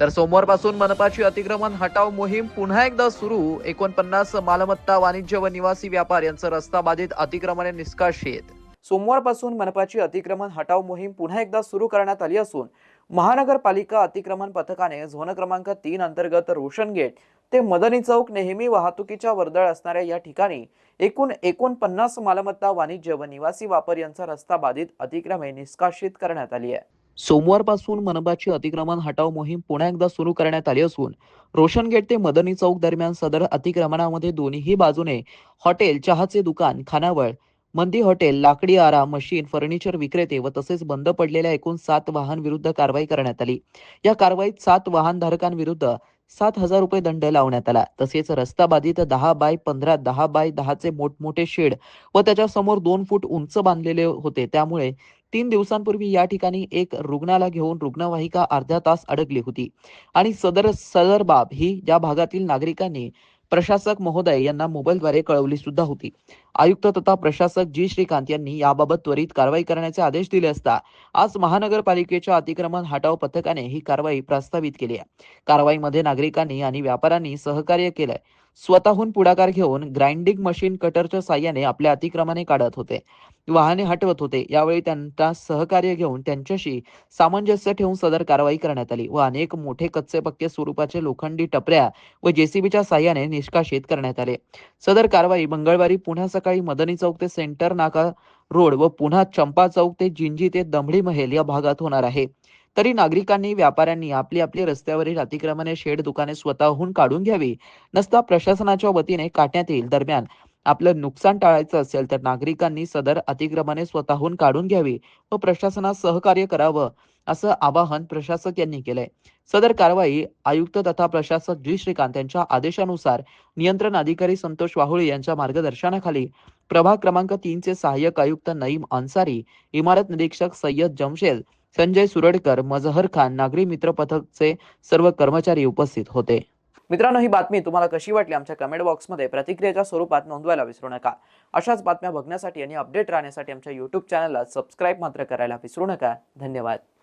तर सोमवारपासून मनपाची अतिक्रमण हटाव मोहीम पुन्हा एकदा सुरू. एकोणपन्नास मालमत्ता वाणिज्य व निवासी व्यापार यांचं रस्ता बाधित अतिक्रमणे निष्कासित सोमवारपासून मनपाची अतिक्रमण हटाव मोहीम पुन्हा एकदा सुरू करण्यात आली असून महानगरपालिका अतिक्रमण पथकाने झोन क्रमांक तीन अंतर्गत रोशन गेट ते मदनी चौक नेहमी वाहतुकीच्या वर्दळ असणाऱ्या या ठिकाणी एकूण एकोणपन्नास मालमत्ता वाणिज्य व निवासी वापर यांचा रस्ता बाधित अतिक्रमणे निष्कासित करण्यात आली आहे. सोमवारपासून मनपाची अतिक्रमण हटाव मोहीम पुन्हा एकदा सुरू करण्यात आली असून रोशन गेट ते मदनी चौक दरम्यान सदर अतिक्रमणामध्ये दोन्ही बाजूने हॉटेल चहाचे दुकान खानावळ मंदी हॉटेल लाकडी आरा मशीन फर्निचर विक्रेते व तसेच बंद पडलेल्या एकूण सात वाहन विरुद्ध कारवाई करण्यात आली. या कारवाईत सात वाहनधारकांविरुद्ध सात हजार रुपये दंड लावण्यात आला. तसेच रस्ता बाधित दहा बाय पंधरा दहा बाय दहाचे मोठमोठे शेड व त्याच्यासमोर दोन फूट उंच बांधलेले होते. त्यामुळे तीन दिवसांपूर्वी या ठिकाणी एक रुग्णाला घेऊन रुग्णवाहिका अर्ध्या तास अडकली होती. आणि सदर सदर बाब ही या भागातील नागरिकांनी प्रशासक महोदय यांना मोबाईलद्वारे कळवली सुद्धा होती. आयुक्त तथा प्रशासक जी. श्रीकांत यांनी याबाबत त्वरित कारवाई करण्याचे आदेश दिले असता आज महानगरपालिकेच्या अतिक्रमण हटाव पथकाने ही कारवाई प्रस्तावित केली आहे. कारवाईमध्ये नागरिकांनी आणि व्यापाऱ्यांनी सहकार्य केलंय. स्वतःहून पुढाकार घेऊन ग्राइंडिंग मशीन कटरच्या साह्याने आपल्या अतिक्रमणे काढत होते. वाहने हटवत होते. यावेळी त्यांना सहकार्य घेऊन त्यांच्याशी सामंजस्य ठेवून सदर कारवाई करण्यात आली. व अनेक मोठे कच्चे पक्के स्वरूपाचे लोखंडी टपऱ्या व जेसीबीच्या साह्याने निष्कासित करण्यात आले. सदर कारवाई मंगळवारी पुन्हा सकाळी मदनी चौक ते सेंटर नाका रोड व पुन्हा चंपा चौक ते जिंजी ते दमडी महल या भागात होणार आहे. तरी नागरिकांनी व्यापाऱ्यांनी आपली आपली रस्त्यावरील अतिक्रमणे शेड दुकाने स्वतःहून काढून घ्यावी. नसता प्रशासनाच्या वतीने काढण्यात येईल. दरम्यान आपलं नुकसान टाळायचं असेल तर नागरिकांनी सदर अतिक्रमणे स्वतःहून काढून घ्यावी व प्रशासनास सहकार्य करावं असं आवाहन प्रशासक यांनी केलंय. सदर कारवाई आयुक्त तथा प्रशासक जी. श्रीकांत यांच्या आदेशानुसार नियंत्रण अधिकारी संतोष वाहुळे यांच्या मार्गदर्शनाखाली प्रभाग क्रमांक तीनचे सहाय्यक आयुक्त नईम अन्सारी इमारत निरीक्षक सय्यद जमशेद संजय सुरडकर मजहर खान नागरी मित्र पथकचे सर्व कर्मचारी उपस्थित होते. मित्रांनो ही बातमी तुम्हाला कशी वाटली? आमच्या कमेंट बॉक्समध्ये प्रतिक्रियेच्या स्वरूपात नोंदवायला विसरू नका. अशाच बातम्या बघण्यासाठी आणि अपडेट राहण्यासाठी आमच्या यूट्यूब चॅनलला सबस्क्राईब मात्र करायला विसरू नका. धन्यवाद.